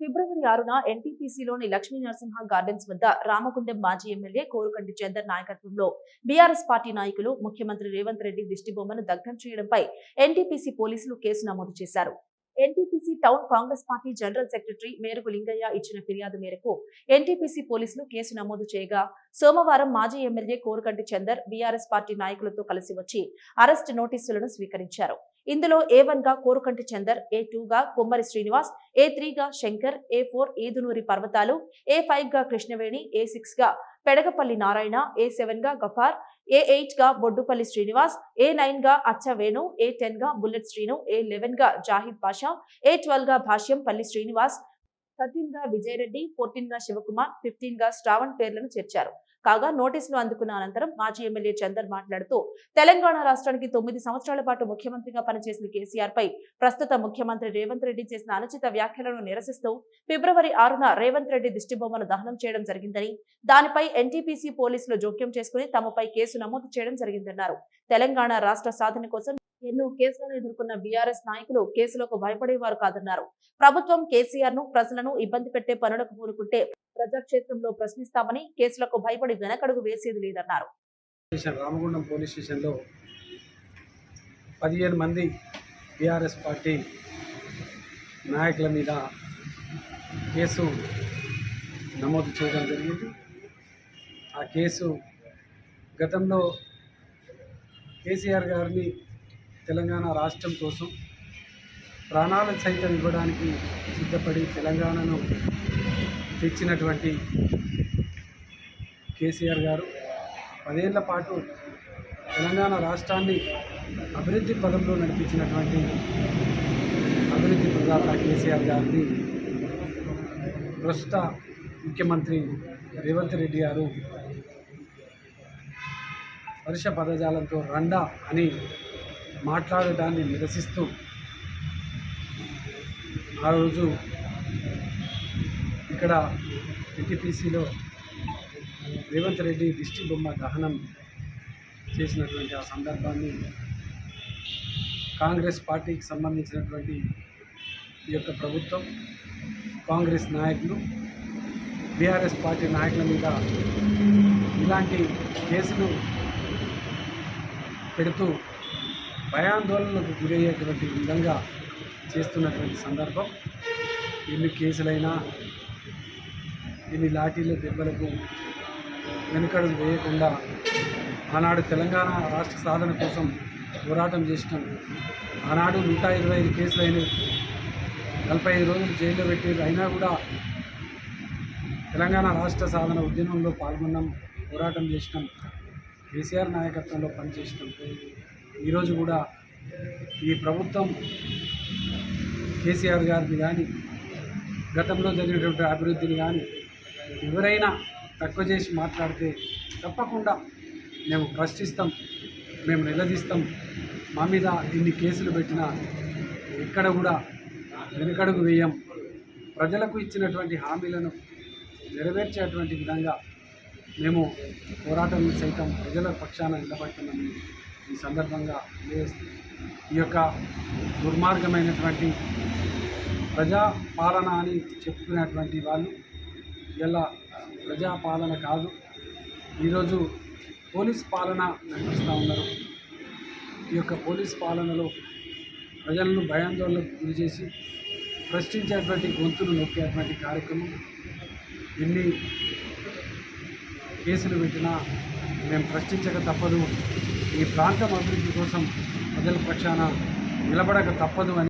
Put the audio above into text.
ఫిబ్రవరి ఆరున ఎన్టీపీసీలోని లక్ష్మీ నరసింహ గార్డెన్స్ వద్ద రామగుండెం మాజీ ఎమ్మెల్యే కోరుకంటి చందర్ నాయకత్వంలో బీఆర్ఎస్ పార్టీ నాయకులు ముఖ్యమంత్రి రేవంత్ రెడ్డి దిష్టిబొమ్మను దగ్ధం చేయడంపై ఎన్టీపీసీ పోలీసులు కేసు నమోదు చేశారు. NTPC town Congress party general secretary మేరకు లింగయ్య ఇచ్చిన ఫిర్యాదు మేరకు ఎన్టీపీసీ పోలీసులు కేసు నమోదు చేయగా సోమవారం మాజీ MLA Korukanti Chandar BRS party నాయకులతో కలిసి వచ్చి అరెస్ట్ నోటీసులను స్వీకరించారు. ఇందులో ఏ వన్గా కోరుకంటి చందర్ ఏ టూ గా కొమ్మరి శ్రీనివాస్ ఏ త్రీ గా శంకర్ ఏ ఫోర్ ఈదునూరి పర్వతాలు ఏ ఫైవ్గా కృష్ణవేణి ఏ సిక్స్గా పెడగపల్లి నారాయణ ఏ సెవెన్గా గఫార్ ఏ ఎయిట్గా బొడ్డుపల్లి శ్రీనివాస్ ఏ నైన్గా అచ్చ వేణు ఏ టెన్గా బుల్లెట్ శ్రీను ఏ లెవెన్గా జాహిద్ పాషా ఏ ట్వెల్వ్గా భాష్యం పల్లి శ్రీనివాస్ థర్టీన్గా విజయరెడ్డి ఫోర్టీన్గా శివకుమార్ ఫిఫ్టీన్గా శ్రావణ్ పేర్లను చేర్చారు. కాగా నోటీసులు అందుకున్న అనంతరం మాజీ ఎమ్మెల్యే చందర్ మాట్లాడుతూ తెలంగాణ రాష్ట్రానికి తొమ్మిది సంవత్సరాల పాటు ముఖ్యమంత్రిగా పనిచేసిన కేసీఆర్ పై ప్రస్తుత ముఖ్యమంత్రి రేవంత్ రెడ్డి చేసిన అనుచిత వ్యాఖ్యలను నిరసిస్తూ ఫిబ్రవరి ఆరున రేవంత్ రెడ్డి దిష్టిబొమ్మను దహనం చేయడం జరిగిందని దానిపై ఎన్టీపీసీ పోలీసులు జోక్యం చేసుకుని తమపై కేసు నమోదు చేయడం జరిగిందన్నారు. తెలంగాణ రాష్ట్ర సాధన కోసం ఎన్నో కేసులను ఎదుర్కొన్న బీఆర్ఎస్ నాయకులు కేసులకు భయపడేవారు కాదన్నారు. ప్రభుత్వం కేసీఆర్ను ప్రజలను ఇబ్బంది పెట్టే పనులకు పూనుకుంటే ప్రజాక్షేత్రంలో ప్రశ్నిస్తామని కేసులకు భయపడి వెనకడుగు వేసేది లేదన్నారు. రామగుండం పోలీస్ స్టేషన్లో పదిహేను మంది బీఆర్ఎస్ పార్టీ నాయకుల మీద కేసు నమోదు చేయడం జరిగింది. ఆ కేసు గతంలో కేసీఆర్ గారిని తెలంగాణ రాష్ట్రం కోసం ప్రాణాలను సైతం ఇవ్వడానికి సిద్ధపడి తెలంగాణను తెచ్చినటువంటి కేసీఆర్ గారు. పదేళ్ళ పాటు తెలంగాణ రాష్ట్రాన్ని అభివృద్ధి పదంలో నడిపించినటువంటి అభివృద్ధి ప్రదాత కేసీఆర్ గారిని ప్రస్తుత ముఖ్యమంత్రి రేవంత్ రెడ్డి గారు వర్ష పదజాలంతో రండా అని మాట్లాడడాన్ని నిరసిస్తూ ఆ రోజు ఇక్కడ ఎన్టీపీసీలో రేవంత్ రెడ్డి దిష్టి బొమ్మ దహనం చేసినటువంటి ఆ సందర్భాన్ని కాంగ్రెస్ పార్టీకి సంబంధించినటువంటి ఈ యొక్క ప్రభుత్వం కాంగ్రెస్ నాయకులు బీఆర్ఎస్ పార్టీ నాయకుల మీద ఇలాంటి కేసులు పెడుతూ భయాందోళనకు గురయ్యేటువంటి విధంగా చేస్తున్నటువంటి సందర్భం. ఎన్ని కేసులైనా ఎన్ని లాఠీలు దెబ్బలకు వెనుకడుగు వేయకుండా ఆనాడు తెలంగాణ రాష్ట్ర సాధన కోసం పోరాటం చేసినాం. ఆనాడు నూట ఇరవై ఐదు కేసులు నలభై ఐదు రోజులు జైల్లో పెట్టారు అయినా కూడా తెలంగాణ రాష్ట్ర సాధన ఉద్యమంలో పాల్గొన్నాం పోరాటం చేసినాం. కేసీఆర్ నాయకత్వంలో పనిచేసినాం. ఈరోజు కూడా ఈ ప్రభుత్వం కేసీఆర్ గారిని కానీ గతంలో జరిగినటువంటి అభివృద్ధిని కానీ ఎవరైనా తక్కువ చేసి మాట్లాడితే తప్పకుండా మేము ప్రశ్నిస్తాం మేము నిలదీస్తాం. మా మీద ఎన్ని కేసులు పెట్టినా ఎక్కడ కూడా వెనుకడుగు వేయం. ప్రజలకు ఇచ్చినటువంటి హామీలను నెరవేర్చేటువంటి విధంగా మేము పోరాటం సైతం ప్రజల పక్షాన నిలబడుతున్నామని ఈ సందర్భంగా ఈ యొక్క దుర్మార్గమైనటువంటి ప్రజాపాలన అని చెప్పుకునేటువంటి వాళ్ళు ఇలా ప్రజాపాలన కాదు. ఈరోజు పోలీస్ పాలన నడిపిస్తూ ఉన్నారు. ఈ యొక్క పోలీస్ పాలనలో ప్రజలను భయాందోళనకు గురి చేసి ప్రశ్నించేటువంటి గొంతులు నొక్కేటువంటి కార్యక్రమం ఎన్ని కేసులు పెట్టినా మేము ప్రశ్నించక తప్పదు. ఈ ప్రాంతం అభివృద్ధి కోసం ప్రజల పక్షాన నిలబడక తప్పదు అని